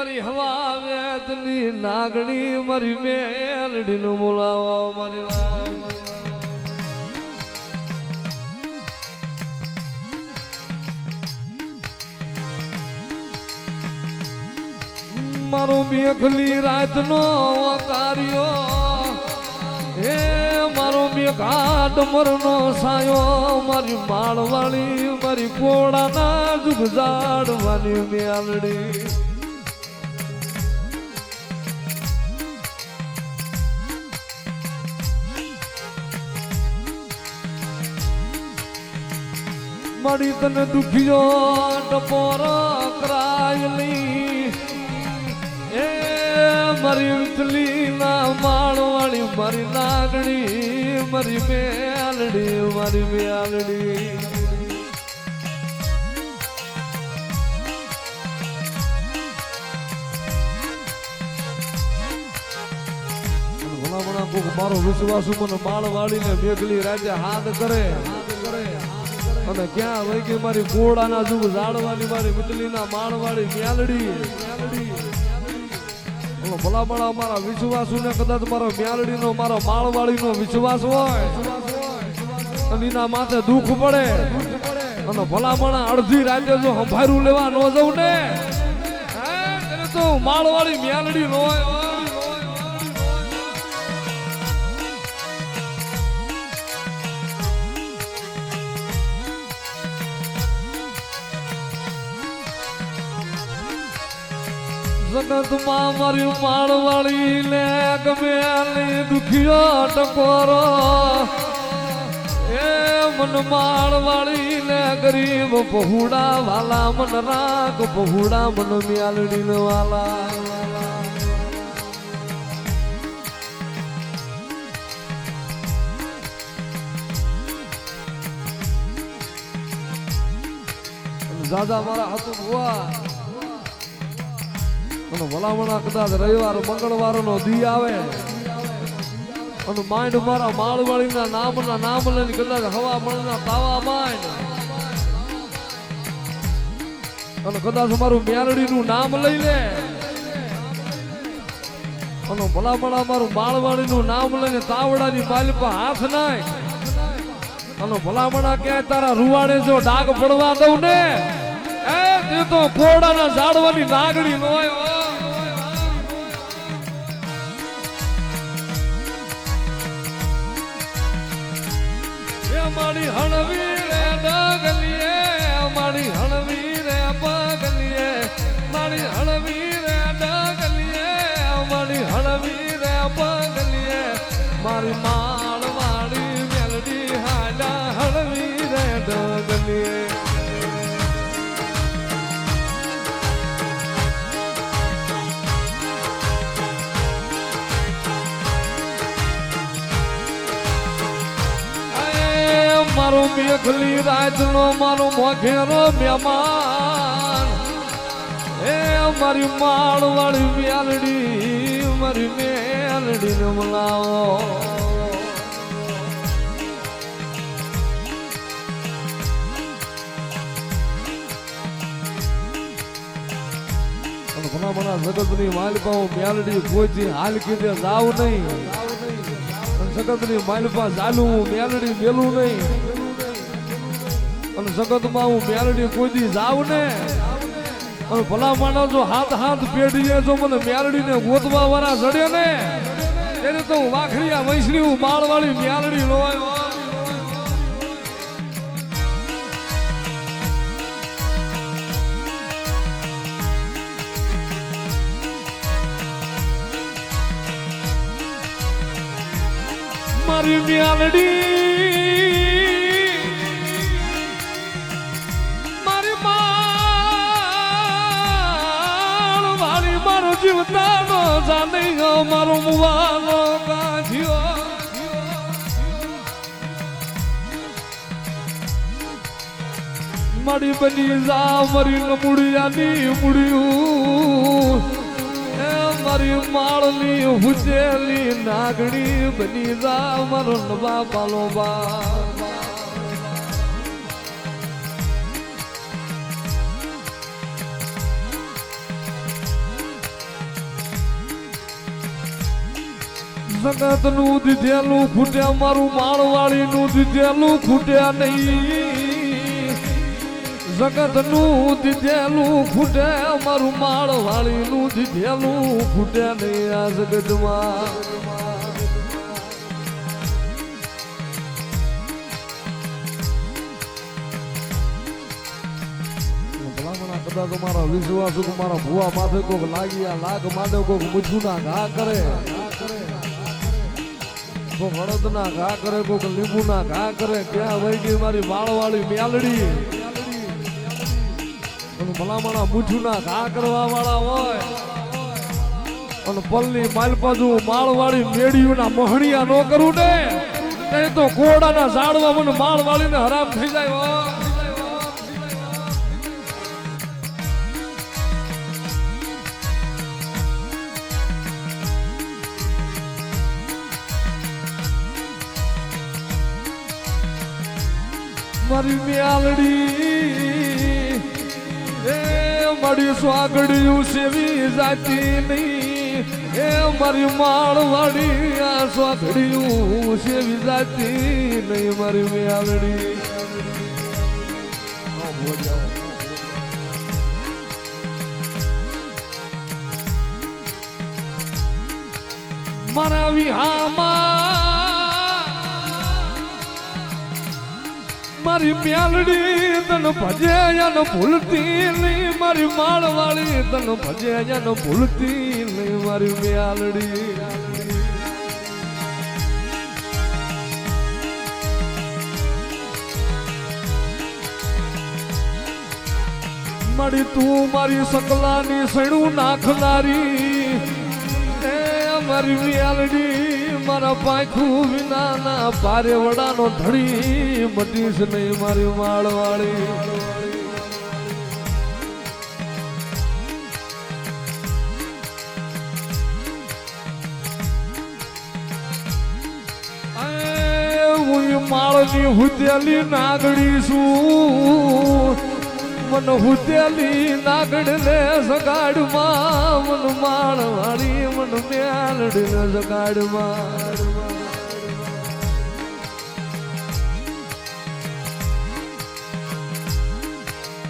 મારી હવા વેદની નાગણી, મારી મેલડી નું બોલાવો મારી મારું મેઘલી રાતનો કાર્યો હે, મારો મેઘાટ મરનો સાયો. મારી માળવાળી, મારી કોળાના જુગ જાડવાની મેલડી. મળી તને દુખ્યો ટપોરો કરાયલી એ મારી ઉતલી ના માળવાળી, મારી લાગણી, મારી મેલડી મારી મેલડી. ભલામણા કોક મારો વિશ્વાસુ મને માળ વાળીને મેઘલી કરે હાથ કરે. અને ક્યાં વહી ગઈ મારી ઘોડાના જુગ ઝાડવાની મારી મિતલીના માળવાળી મ્યાલડી? ભલા ભલા મારા વિશ્વાસુ ને કદાચ મારો મ્યાલડીનો, મારો માળવાળીનો વિશ્વાસ હોય અને એના માથે દુઃખ પડે. અને ભલામણા અડધી રાતે જો હંભારું લેવા ન જવું ને? તો માળવાળી મ્યાલડી નો હોય. જગતમાં મારી માળવાળી લે ગમેલી દુખિયો ટકોરો. એ મન માળવાળી લે ગરીબ બહુડા વાલા મન રાગ, બહુડા મન મ્યાલડી વાલા. દાદા મારા હતું ભુવા અને ભલામણા કદાચ રવિવાર મંગળવાર નો દી આવે. અને માંડ મારા માળવાળી ના નામ ના નામ લઈને કદાચ હવા મળના તાવા માંડ અને કદાચ મારું મેરડી નું નામ લઈ લે. અને ભલામણા મારું માળવાળી નું નામ લઈને તાવડાની પર હાથ નાય. અને ભલામણા ક્યાંય તારા રૂવાડે જો ડાગ પડવા દઉં ને? એ, તે તો કોડાના ઝાડવાની ન નો હોય એ મારી હણવી રે ડગલીએ અમારી હણવી રે પગલીએ. મારી હણવી રે ડગલીએ અમારી હણવી રે પગલીએ. મારી માળવાળી મારો મેઘલી રાજનો, મારો મોઘેરો મહેમાન. એ મારી માળવાળી મેલડી મારી મેલડી ને બોલાવો. ઘણા બધા જગતની માલિકાઓ મેલડી કોઈ હાલ કીધે જાવ નહીં. જગતની માલપા ચાલુ મેલડી મેલું નહીં. અને જગતમાં હું મેળડી કોઈ દી ને. અને ભલા માણસ જો હાથ હાથ પેઢીએ જો મને મેલડીને ગોતવા વાળા જડે ને. એને તો હું વાખડીયા વૈશ્રી હું માળવાળી મેળડી લોય મારી મ્યાલડી મારો જીવતાનો જાને મારો મુવાનો કાઢ્યો મારી બની જા મારી નમુડિયાની મુડિયું એ મારી માળની હુજેલી નાગણી બની જા મારો નવા પાલો બા. જગતનું દીધેલું ખૂટ્યા મારું માળવાળી નું દીધેલું ખૂટ્યા નહીં. જગતનું દીધેલું ખૂટે મારું માળવાળી નું દીધેલું ખૂટે નહીં આ જગતમાં. કદાચ મારા વિશ્વાસ મારા ભુવા માથે કોક લાગ્યા લાગ માટે કોક મૂછુના ઘા કરે. કોક હળદના ઘા કરે, કોક લીંબુના ઘા કરે ક્યાં વહી ગઈ મારી વાળવાળી મ્યાલડી. અને ભલામણા મૂછુના ઘા કરવા વાળા હોય. અને પલની માલપાજુ માળવાળી મેળીઓના મહણિયા ન કરું ને, તો ઘોડાના ઝાડવા મને માળવાળીને હરામ થઈ જાય મારી મ્યાલડી. એ મારી સ્વાગડિયું સેવી જાતી નહીં. એ મારી માળવાડી આ સ્વાગડિયું સેવી જાતી નહીં, મારી મ્યાલડી. મારા વિહામાં મારી મ્યાલડી તન ભજે યન ભૂલતી નહીં. મારી માળવાળી તન ભજે યન ભૂલતી નહીં. મારી મ્યાલડી મારી તું મારી સકલાની સણું નાખનારી. મારી મ્યાલડી મારા પાંખું વિના ના પારે વડાનો ધડી મટીશ નહીં મારી માળવાળી. માળની હુતેલી નાગડી છું. મન હુતેલી નાગડ ને સગાડમાં મન માળવાળી મન મેલડ ને સગાડમાં